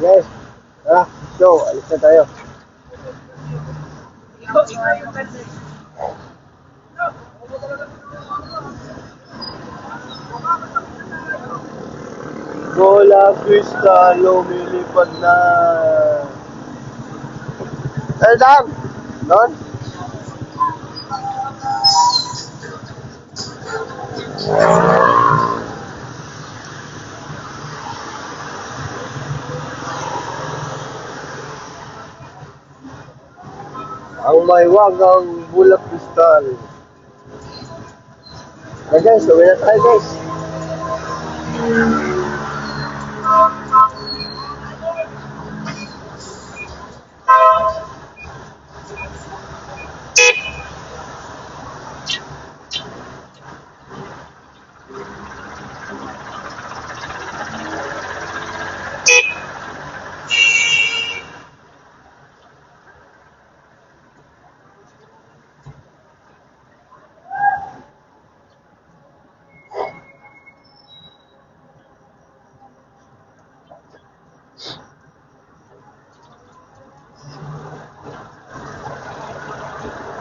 Guys, tara, go, alis na tayo. Bola Crystal, lumilipad na. Eh, dam! Doon? Ang may wagang bulak kristal. Eh guys, uwi na tayo guys.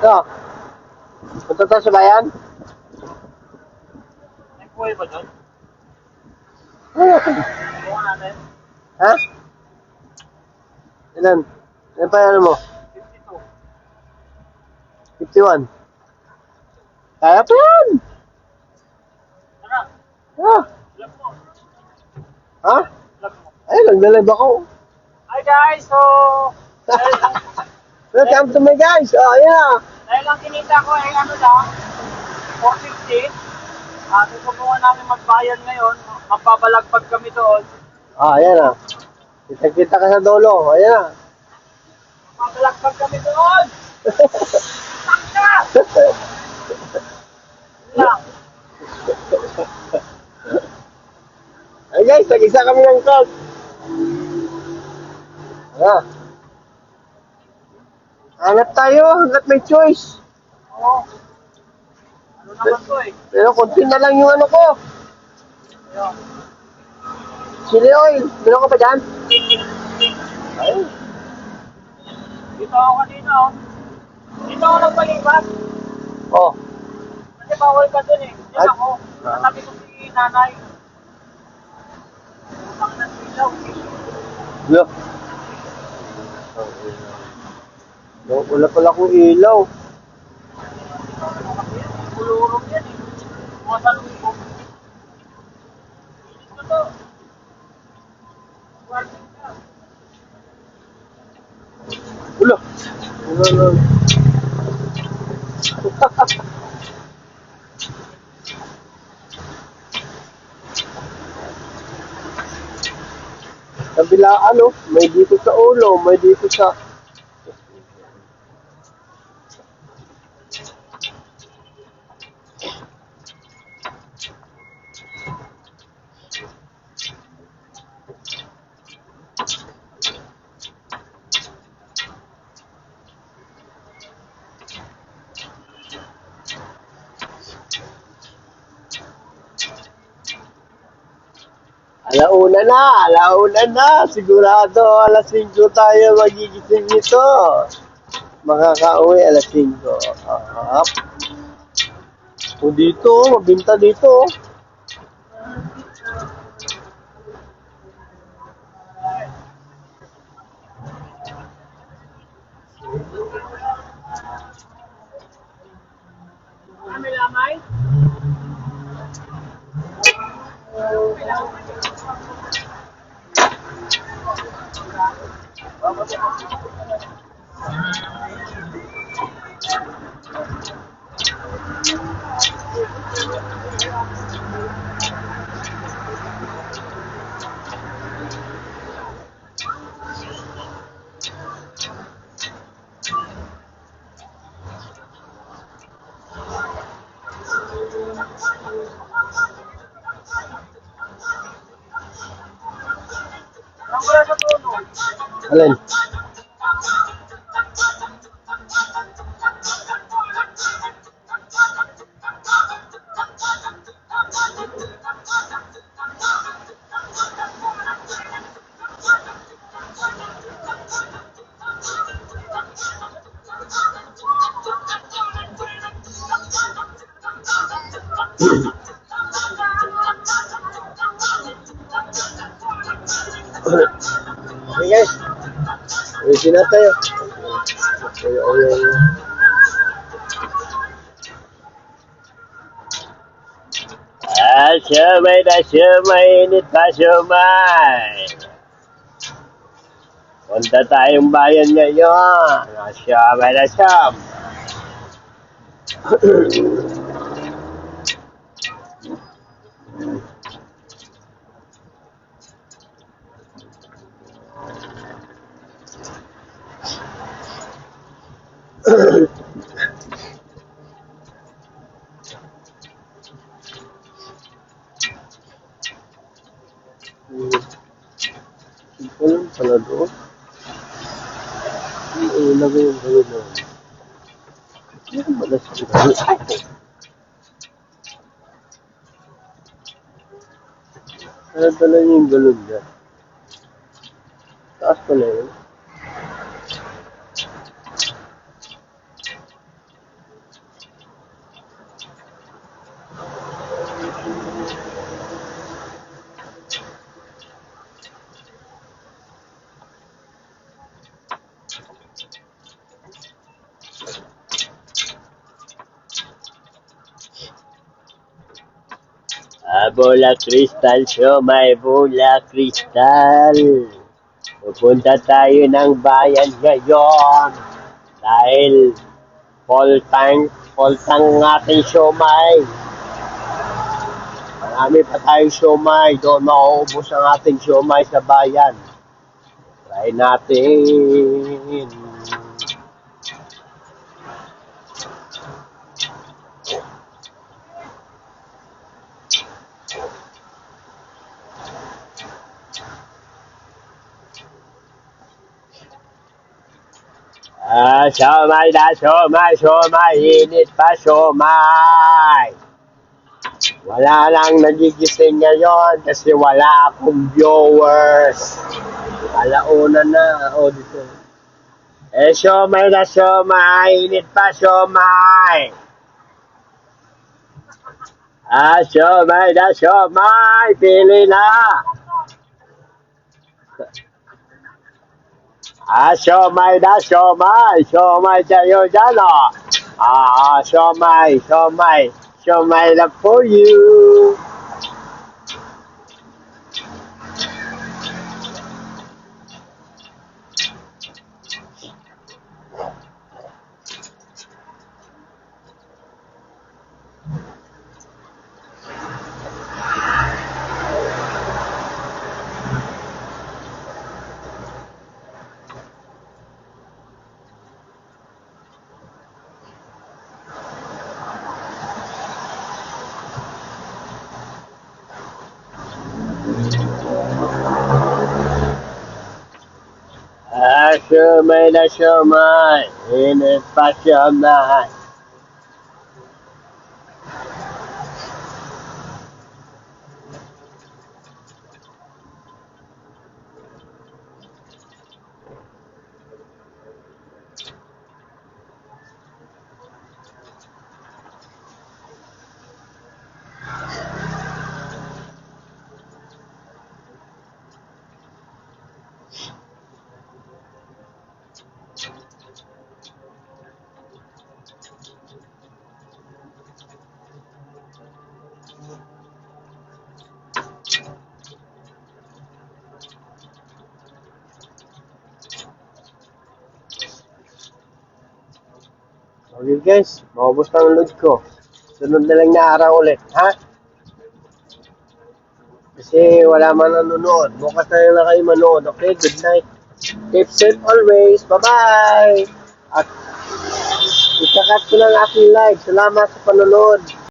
Ito. Punta tayo sa bayan. May buhay ba doon? Ah. Ha? Ilan? Ilan pa ano mo? 52. 51. Kaya pa yan! Tara, mo. Ha? Ay, nagdalive ako. Hi guys! So, Welcome to my guys. Oh, yeah. Dahil lang kinita ko ay ano lang, 450. Ah, susubukan namin magbayad ngayon. Magbabalagpag kami doon. Ah, ayan ah. Kita-kita ka sa dolo. Ayan ah. Magbabalagpag kami doon! Lang. Ay guys, tag-isa kami ng cult. Ah. Hanap tayo hanggat may choice. Oo. Ano naman to eh? Pero konti na lang yung ano ko. Ayun. Chili oil. Meron ka pa dyan? Ay. Dito ako kanina oh. Dito ako nagpalipat. Oh. Kasi bawal ka dun eh. Yan At- ako. Natabi ko si nanay. Utang ng ilaw. Look. No, wala pala akong ilaw. Ulurong yan eh. Mga talong Ito to. Warning ka. Ulo. Ulo, ulo. Kabila ano, may dito sa ulo, may dito sa... Alauna na, alauna na. Sigurado alas 5 tayo magigising nito. Makakauwi alas 5. Up. O dito, mabinta dito. Kami lamay. nó lên Mm-hmm. Na tayo. Uwi. Ah, siomay na siomay, init pa siomay. Punta tayong bayan ngayon. Ah, Siomay na siom. Pala doon. Ang ilagay yung gawin na. Ano ba na siya? Ano pala yung galon niya? Taas pala yun. Ah, bola kristal, siomay, bola kristal. Pupunta tayo ng bayan ngayon. Dahil full tank, full tank ng ating siomay. Marami pa tayong siomay. Doon mauubos ang ating siomay sa bayan. Try natin. Ah, siomay na siomay, siomay, init pa siomay. Wala lang nagigising ngayon kasi wala akong viewers. Alauna na, auditor. Eh, siomay na siomay, init pa siomay. Ah, siomay na siomay, pili na. Ah, siomay na siomay, siomay tayo dyan, oh. Ah, siomay, siomay, siomay na for you. Ah, siomay na siomay, init pa siomay. Okay guys, maubos na ang load ko. Sunod na lang na araw ulit, ha? Kasi wala man nanonood. Bukas na lang kayo manood. Okay, good night. Keep safe always. Bye-bye! At ikakat ko lang aking live. Salamat sa panonood.